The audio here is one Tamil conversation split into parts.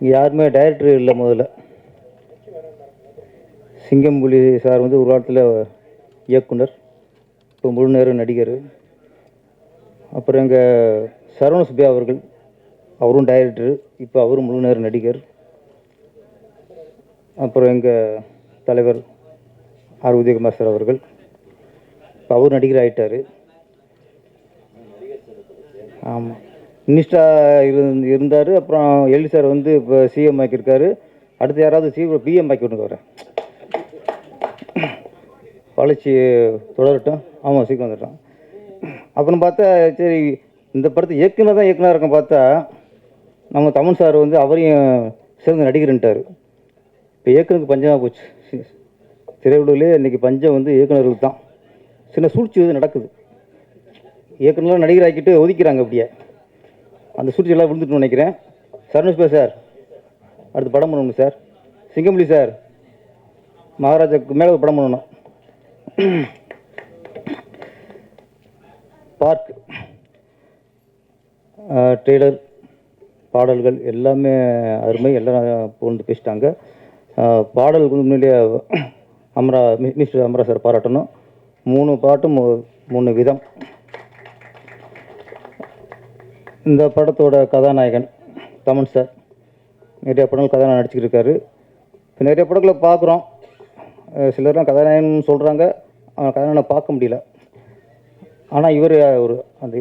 இங்கே யாருமே டைரக்டர் இல்லை முதல்ல. சிங்கம்புலி சார் வந்து ஒரு காலத்தில் இயக்குனர் இப்போ முழு நேர நடிகர். அப்புறம் எங்கள் சரவண சுப்பியா அவர்கள் அவரும் டைரக்டர் இப்போ அவரும் முழு நேர நடிகர். அப்புறம் எங்கள் தலைவர் ஆர் உதயகுமார் சார் அவர்கள். இப்போ அவர் நடிகர் ஆகிட்டார் ஆமாம் மினிஸ்டா இருந்து இருந்தார். அப்புறம் எல்வி சார் வந்து இப்போ சிஎம் ஆக்கியிருக்காரு. அடுத்து யாராவது சி பிஎம் ஆக்கி விட்டுங்க வரேன் வளர்ச்சி தொடரட்டும். ஆமாம் சீக்கிரம் வந்துட்டான் அப்புறம் பார்த்தா சரி இந்த படத்தை இயக்குனர் தான் இயக்குனர் இருக்கும் பார்த்தா நம்ம தமிழ் சார் வந்து அவரையும் சிறந்த நடிகர்ன்ட்டார். இப்போ இயக்குனருக்கு பஞ்சமாக போச்சு. சி- இன்றைக்கி பஞ்சம் வந்து இயக்குனர்களுக்கு தான். சின்ன சூழ்ச்சி வந்து நடக்குது. இயக்குனர்லாம் நடிகர் ஆக்கிட்டு ஒதுக்கிறாங்க அப்படியே. அந்த சூழ்ச்சி எல்லாம் விழுந்துட்டு நினைக்கிறேன். சரணுஷ்பா சார். அடுத்து படம் பண்ணணும் சார். சிங்கம்புலி சார். மகாராஜாக்கு மேலே படம் பண்ணணும். பார்க். ட்ரெய்லர் பாடல்கள் எல்லாமே அருமை. எல்லாம் புகழ்ந்து பேசிட்டாங்க. அஹ், பாடலுக்கு முன்னாடியே அமரா மிஸ்டர் அமரா சார் பாராட்டணும். மூணு பாட்டும் மூணு விதம். இந்த படத்தோட கதாநாயகன் தமன் சார். நிறைய படங்கள் கதாநாயகன் நடிச்சுக்கிட்டு இருக்காரு இப்போ நிறைய படங்களை பார்க்குறோம். சிலர்லாம் கதாநாயகன் சொல்கிறாங்க அவன் கதாநாயகனை பார்க்க முடியல. ஆனால் இவர் ஒரு அந்த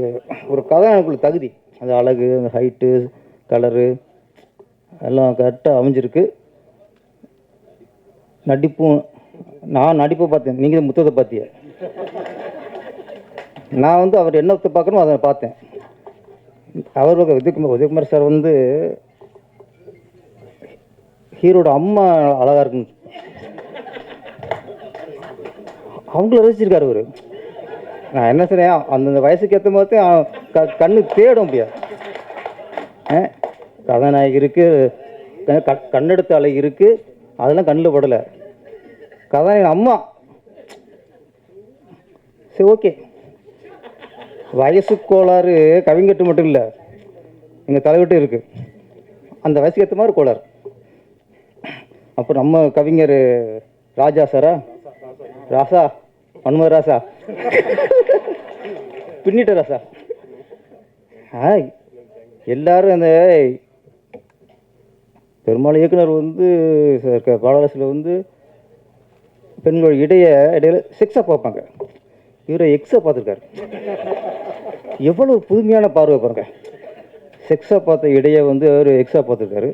ஒரு கதாநாயகனுக்குள்ள தகுதி. அந்த அழகு அந்த ஹைட்டு கலரு எல்லாம் கரெக்டாக அமைஞ்சிருக்கு. நடிப்பும் நான் நடிப்பை பார்த்தேன். நீங்கள் முத்தத்தை பார்த்திய நான் வந்து அவர் என்னத்தை பார்க்கணும் அதை பார்த்தேன். அவர் வந்து உதயகுமார் உதயகுமார் சார் வந்து ஹீரோட அம்மா அழகாக இருக்குன்னு. அவங்கள ரசிச்சிருக்காரு அவர் நான் என்ன சொன்னேன் அந்தந்த வயசுக்கு ஏற்ற மாதிரி க கண்ணு தேடும் அப்படியா? கதாநாயகி இருக்குது க- கண்ணெடுத்த அலை இருக்குது அதெல்லாம் கண்ணில் படலை. கதாநாயகன் அம்மா. சரி ஓகே. வயசு கோளாறு கவிங்கட்டு மட்டும் இல்லை. எங்கள் தலைவிட்டு இருக்குது அந்த வயசுக்கு ஏற்ற மாதிரி கோளாறு. அப்புறம் நம்ம கவிஞர் ராஜா சாரா? ராசா? மன்மத ராசா? பின்னிட்ட ராசா? ஆ எல்லாரும் அந்த பெரும்பாலும் இயக்குனர் வந்து ச- பாடலாசில் வந்து பெண்களோட இடைய இடையில செக்ஸாக பார்ப்பாங்க. இவரை எக்ஸை பார்த்துருக்காரு. எவ்வளோ புதுமையான பார்வை பாருங்க. செக்ஸாக பார்த்த இடையே வந்து அவர் எக்ஸாக பார்த்துருக்காரு.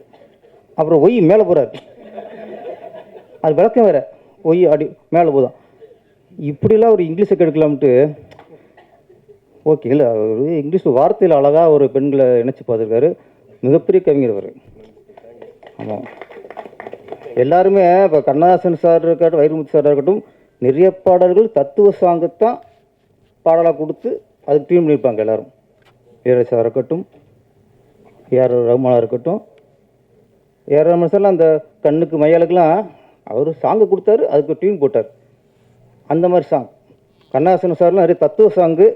அப்புறம் ஒய் மேலே போகிறார் அது விளக்கம் வேற. ஒய் அடி மேலே போதான் இப்படிலாம் ஒரு இங்கிலீஷை கெடுக்கலாம்ட்டு ஓகே இல்லை அவர் இங்கிலீஷ் வார்த்தையில் அழகாக ஒரு பெண்களை இணைச்சி பார்த்துருக்காரு. மிகப்பெரிய கவிஞர் அவர் ஆமாம் எல்லாருமே இப்போ கண்ணதாசன் சார் இருக்கட்டும் வைரமுத்து சார் இருக்கட்டும் நிறைய பாடல்கள் தத்துவ சாங்கத்தான் பாடலாக கொடுத்து அதுக்கு ட்ரீம் பண்ணியிருப்பாங்க எல்லாரும். இளையராஜா இருக்கட்டும் ஏஆர் ரகுமானா இருக்கட்டும் ஏஆர் ரகுமான் சார்லாம் அந்த கண்ணுக்கு மையாளுக்கெல்லாம் அவர் சாங்கு கொடுத்தாரு அதுக்கு டியூன் போட்டார். அந்த மாதிரி சாங் கண்ணாசன் சார்லாம் நிறைய தத்துவ சாங்கு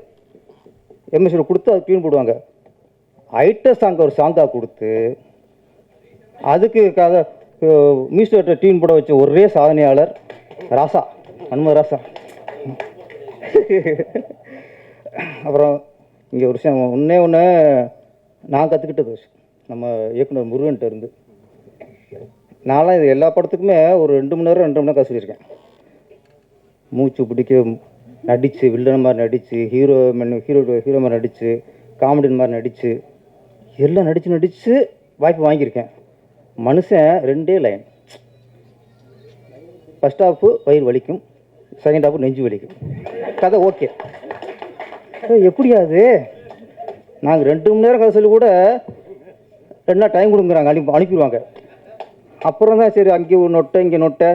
எம்எஸ்சியில் கொடுத்து அதுக்கு டியூன் போடுவாங்க. ஐட்ட சாங் ஒரு சாங்காக கொடுத்து அதுக்கு கதை மியூசிக் டியூன் போட வச்ச ஒரே சாதனையாளர் ராசா. அனுமதி அப்புறம் இங்கே ஒரு விஷயம் ஒன்றே ஒன்று நான் கற்றுக்கிட்டது விஷயம் நம்ம இயக்குனர் முருகன்ட்ட இருந்து. நான்லாம் இது எல்லா படத்துக்குமே ஒரு ரெண்டு மணி நேரம் ரெண்டு மணி நேரம் கதை சொல்லியிருக்கேன். மூச்சு பிடிக்க நடித்து வில்லன் மாதிரி நடித்து ஹீரோ ஹீரோ ஹீரோ மாதிரி நடித்து காமெடியன் மாதிரி நடித்து எல்லாம் நடித்து நடித்து வாய்ப்பு வாங்கியிருக்கேன். மனுஷன் ரெண்டே லைன் ஃபஸ்ட் ஹாஃபு வயிறு வலிக்கும். செகண்ட் ஹாஃபு நெஞ்சு வலிக்கும் கதை ஓகே எப்படியாது நாங்கள் ரெண்டு மணி நேரம் கதை சொல்லி கூட ரெண்டு நாள் டைம் கொடுங்குறாங்க. அனுப்பி அனுப்பிடுவாங்க. அப்புறம் தான் சரி அங்கே ஒரு நொட்டை இங்கே நொட்டை.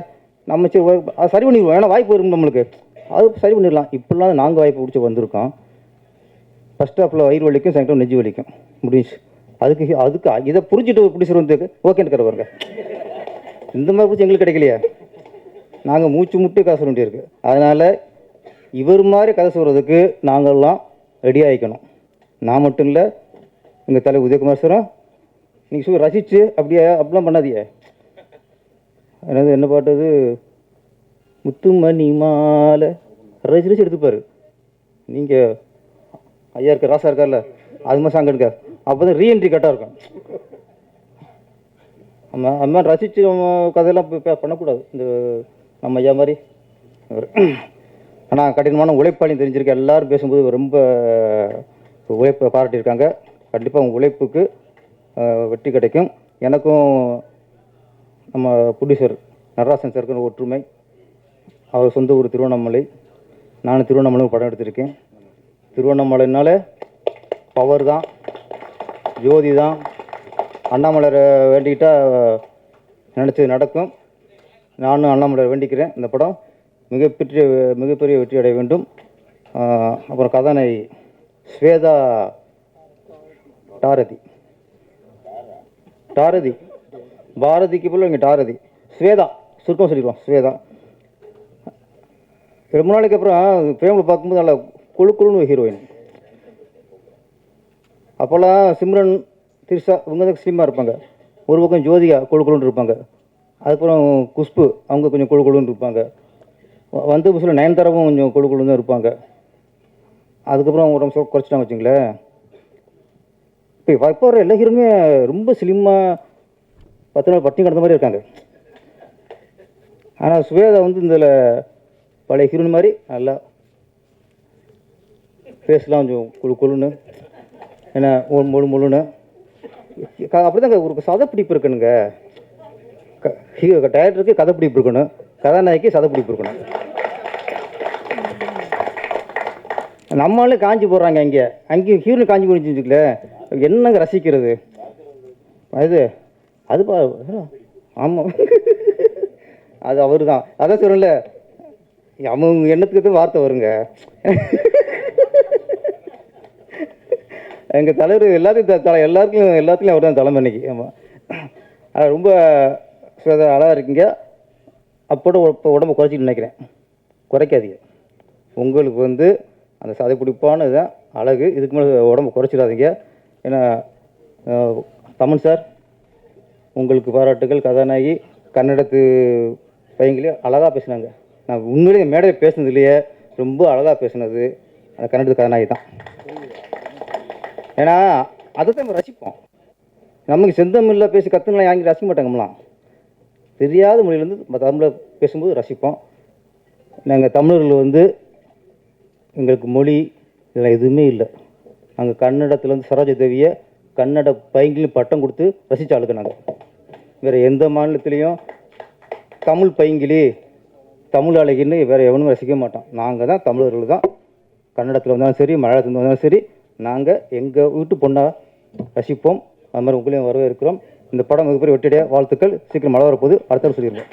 நம்ம சரி அது சரி பண்ணிடுவோம். ஏன்னா வாய்ப்பு வரும் நம்மளுக்கு. அது சரி பண்ணிடலாம். இப்படிலாம் நாங்கள் வாய்ப்பு பிடிச்சி வந்திருக்கோம். ஃபஸ்ட் ஹாஃபில் வயிறு வலிக்கும் செகண்ட் ஹாஃப் நெஞ்சு வலிக்கும். முடிஞ்சு அதுக்கு அதுக்கு இதை புரிஞ்சுட்டு பிடிச்சிரு ஓகேன்னு இருக்கிற பாருங்க. இந்த மாதிரி பிடிச்சி எங்களுக்கு கிடைக்கலையே. நாங்கள் மூச்சு முட்டு கதை சொல்ல வேண்டியிருக்கு. அதனால் இவர் மாதிரி கதை சொல்கிறதுக்கு நாங்கள்லாம் ரெடி ஆகிக்கணும் நான் மட்டும் இல்லை எங்கள் தலை உதயகுமார் சாரும் நீங்கள் சொல்லி ரசித்து அப்படியே அப்படிலாம் பண்ணாதியே என்னது என்ன பாட்டு முத்துமணி மாலை. ரசிச்சு ரசிச்சு எடுத்துப்பார். நீங்கள் ஐயா இருக்க ராசா இருக்கார்ல அது மாதிரி சாங் எடுக்க அப்போ தான் ரீஎன்ட்ரி கரெக்டாக இருக்கும். ஆமாம் அது மாதிரி ரசித்து நம்ம கதையெல்லாம் பண்ணக்கூடாது. இந்த நம்ம ஐயா மாதிரி. ஆனால் கடினமான உழைப்பாளி தெரிஞ்சிருக்க எல்லாரும் பேசும்போது ரொம்ப உழைப்பை பாராட்டியிருக்காங்க. கண்டிப்பாக உங்கள் உழைப்புக்கு வெற்றி கிடைக்கும். எனக்கும் நம்ம ப்ரொடியூசர் நடராசன் சாருக்கு ஒற்றுமை. அவர் சொந்த ஊர் திருவண்ணாமலை. நானும் திருவண்ணாமலையும் படம் எடுத்திருக்கேன். திருவண்ணாமலைனால பவர் தான் ஜோதி தான். அண்ணாமலரை வேண்டிக்கிட்டால் நினச்சது நடக்கும். நானும் அண்ணாமலை வேண்டிக்கிறேன். இந்த படம் மிகப்பெரிய மிகப்பெரிய வெற்றி அடைய வேண்டும் அப்புறம் கதாநாயகி ஸ்வேதா டாரதி. டாரதி. பாரதிக்கு போல இங்கே டாரதி. ஸ்வேதா. சுருக்கம் சொல்லிடுவோம் ஸ்வேதா. ரொம்ப நாளைக்கு அப்புறம் பிரேமில் பார்க்கும்போது நல்லா குழு குழுன்னு ஹீரோயின் அப்போல்லாம் சிம்ரன் திரிஷா இவங்க தான் ஸ்லிம்மாக இருப்பாங்க. ஒரு பக்கம் ஜோதிகா குழு குழுன்னு இருப்பாங்க. அதுக்கப்புறம் குஷ்பு அவங்க கொஞ்சம் கொழு கொழுன்னு இருப்பாங்க. வந்த புதுசில் நயன்தாராவும் கொஞ்சம் கொழு கொழுன்னு தான் இருப்பாங்க. அதுக்கப்புறம் உடம்பு சொ குறைச்சிட்டாங்க வச்சுங்களேன் இப்போ இப்போ வர எல்லா ஹீரோமே ரொம்ப ஸ்லிம்மாக பத்து நாள் பட்டினி கிடந்த மாதிரி இருக்காங்க. ஆனால் சுவேதா வந்து இதில் பழைய ஹீரோன் மாதிரி நல்லா ஃபேஸ்லாம் கொஞ்சம் குழு குழுன்னு. ஏன்னா மொழு முழு முழுன்னு. அப்படி தாங்க ஒரு சதப்பிடிப்பு இருக்கணுங்க க- ஹீரோ டைரக்டருக்கு கதைப்பிடிப்பு இருக்கணும். கதாநாயகி சதப்பிடிப்பு இருக்கணும். நம்மளும் காஞ்சி போடுறாங்க அங்கே அங்கேயும் ஹீரோனு காஞ்சி போட்டு என்னங்க ரசிக்கிறது? அது அது பா ஆமாம் அது அவர் தான் அதான் சொல்லல அவங்க எண்ணத்துக்கு தான் வார்த்தை வருங்க. எங்கள் தலைவர் எல்லாத்தையும் த- தலை எல்லாருக்கும் எல்லாத்துலேயும் அவர் தான் தலைமை இன்னைக்கு. ஆமாம் ரொம்ப அழகாக இருக்கீங்க. அப்போட இப்போ உடம்பு குறைச்சிட்டு நினைக்கிறேன். குறைக்காதீங்க. உங்களுக்கு வந்து அந்த சதை பிடிப்பான இதுதான் அழகு. இதுக்கு மேலே உடம்பு குறைச்சிடாதீங்க. ஏன்னா தமிழ் தமன் சார் உங்களுக்கு பாராட்டுகள் கதாநாயகி கன்னடத்து பையங்களே அழகாக பேசினாங்க. நான் உண்மையிலேயே மேடையில் இல்லையே. ரொம்ப அழகாக பேசுனது அந்த கன்னடத்து கதாநாயகி தான். ஏன்னா அதை தான் நம்ம ரசிப்போம். நமக்கு செந்தமில்ல பேசி கற்றுலாம் யாங்கி ரசிக்க மாட்டாங்கம்லாம். தெரியாத மொழியிலேருந்து தமிழில் பேசும்போது ரசிப்போம். நாங்கள் தமிழர்கள் வந்து எங்களுக்கு மொழி இதெல்லாம் எதுவுமே இல்லை. நாங்கள் கன்னடத்தில் வந்து சரோஜ தேவியை கன்னட பையங்களும் பட்டம் கொடுத்து ரசித்தாளுக்கு நாங்கள் வேறு எந்த மாநிலத்திலையும் தமிழ் பைங்கிலி தமிழ் அழகின்னு வேறு எவனும் ரசிக்க மாட்டான் நாங்கள் தான் தமிழர்கள் தான். கன்னடத்தில் வந்தாலும் சரி மலையாளத்தில் வந்தாலும் சரி நாங்கள் எங்கள் வீட்டு பொண்ணாக ரசிப்போம். அது மாதிரி உங்களையும் வரவேற்கிறோம். இந்த படம் மிகப்பெரிய வெற்றிடைய வாழ்த்துக்கள். சீக்கிரம் மழை வரப்போது அடுத்த சொல்லிடுவோம்.